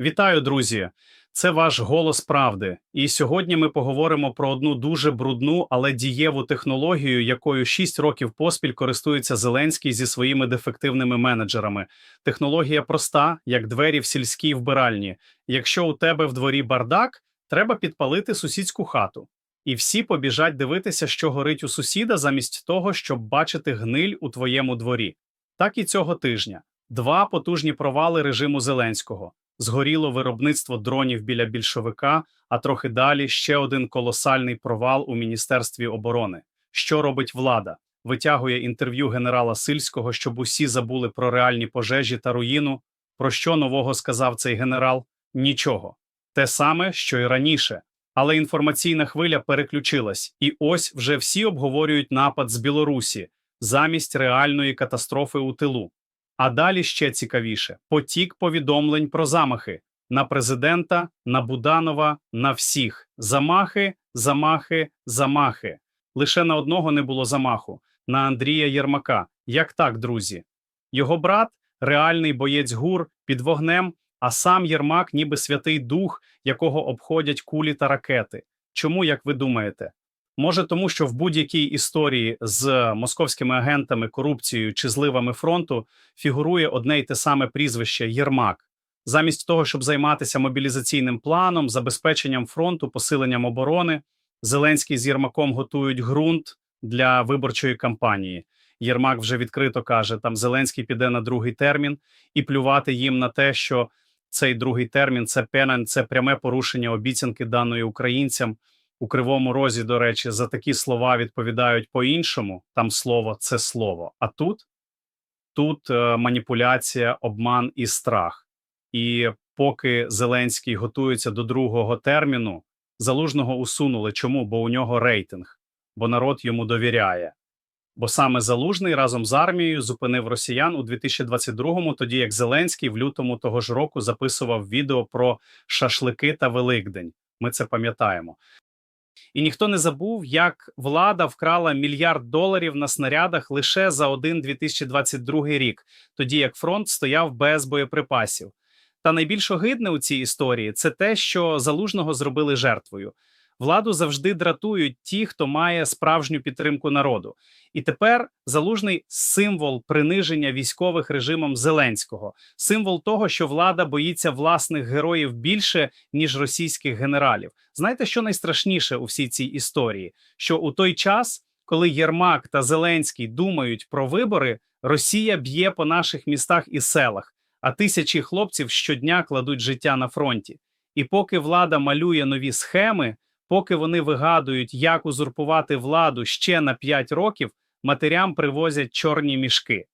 Вітаю, друзі! Це ваш голос правди. І сьогодні ми поговоримо про одну дуже брудну, але дієву технологію, якою 6 років поспіль користується Зеленський зі своїми дефективними менеджерами. Технологія проста, як двері в сільській вбиральні. Якщо у тебе в дворі бардак, треба підпалити сусідську хату. І всі побіжать дивитися, що горить у сусіда, замість того, щоб бачити гниль у твоєму дворі. Так і цього тижня. Два потужні провали режиму Зеленського. Згоріло виробництво дронів біля більшовика, а трохи далі ще один колосальний провал у Міністерстві оборони. Що робить влада? Витягує інтерв'ю генерала Сильського, щоб усі забули про реальні пожежі та руїну. Про що нового сказав цей генерал? Нічого. Те саме, що й раніше. Але інформаційна хвиля переключилась, і ось вже всі обговорюють напад з Білорусі замість реальної катастрофи у тилу. А далі ще цікавіше: потік повідомлень про замахи на президента, на Буданова, на всіх. Замахи, замахи, замахи. Лише на одного не було замаху на Андрія Єрмака. Як так, друзі? Його брат реальний боєць гур під вогнем, а сам Єрмак, ніби святий дух, якого обходять кулі та ракети. Чому, як ви думаєте? Може, тому що в будь-якій історії з московськими агентами, корупцією чи зливами фронту фігурує одне й те саме прізвище Єрмак. Замість того, щоб займатися мобілізаційним планом, забезпеченням фронту, посиленням оборони, Зеленський з Єрмаком готують ґрунт для виборчої кампанії. Єрмак вже відкрито каже: там Зеленський піде на другий термін, і плювати їм на те, що цей другий термін це пенен, це пряме порушення обіцянки даної українцям. У кривому розі, до речі, за такі слова відповідають по-іншому. Там слово це слово. А тут тут е, маніпуляція, обман і страх. І поки Зеленський готується до другого терміну, залужного усунули. Чому? Бо у нього рейтинг, бо народ йому довіряє. Бо саме залужний разом з армією зупинив росіян у 2022-му, тоді як Зеленський в лютому того ж року записував відео про шашлики та Великдень. Ми це пам'ятаємо. І ніхто не забув, як влада вкрала мільярд доларів на снарядах лише за один 2022 рік, тоді як фронт стояв без боєприпасів. Та найбільш огидне у цій історії це те, що залужного зробили жертвою. Владу завжди дратують ті, хто має справжню підтримку народу. І тепер залужний символ приниження військових режимом Зеленського, символ того, що влада боїться власних героїв більше ніж російських генералів. Знаєте, що найстрашніше у всій цій історії? Що у той час, коли Єрмак та Зеленський думають про вибори, Росія б'є по наших містах і селах, а тисячі хлопців щодня кладуть життя на фронті. І поки влада малює нові схеми, поки вони вигадують, як узурпувати владу ще на 5 років, матерям привозять чорні мішки.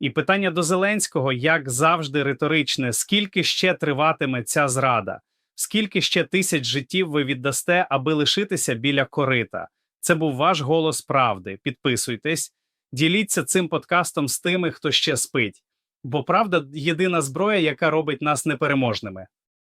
І питання до Зеленського, як завжди, риторичне: скільки ще триватиме ця зрада? Скільки ще тисяч життів ви віддасте, аби лишитися біля корита? Це був ваш голос правди. Підписуйтесь, діліться цим подкастом з тими, хто ще спить. Бо правда єдина зброя, яка робить нас непереможними.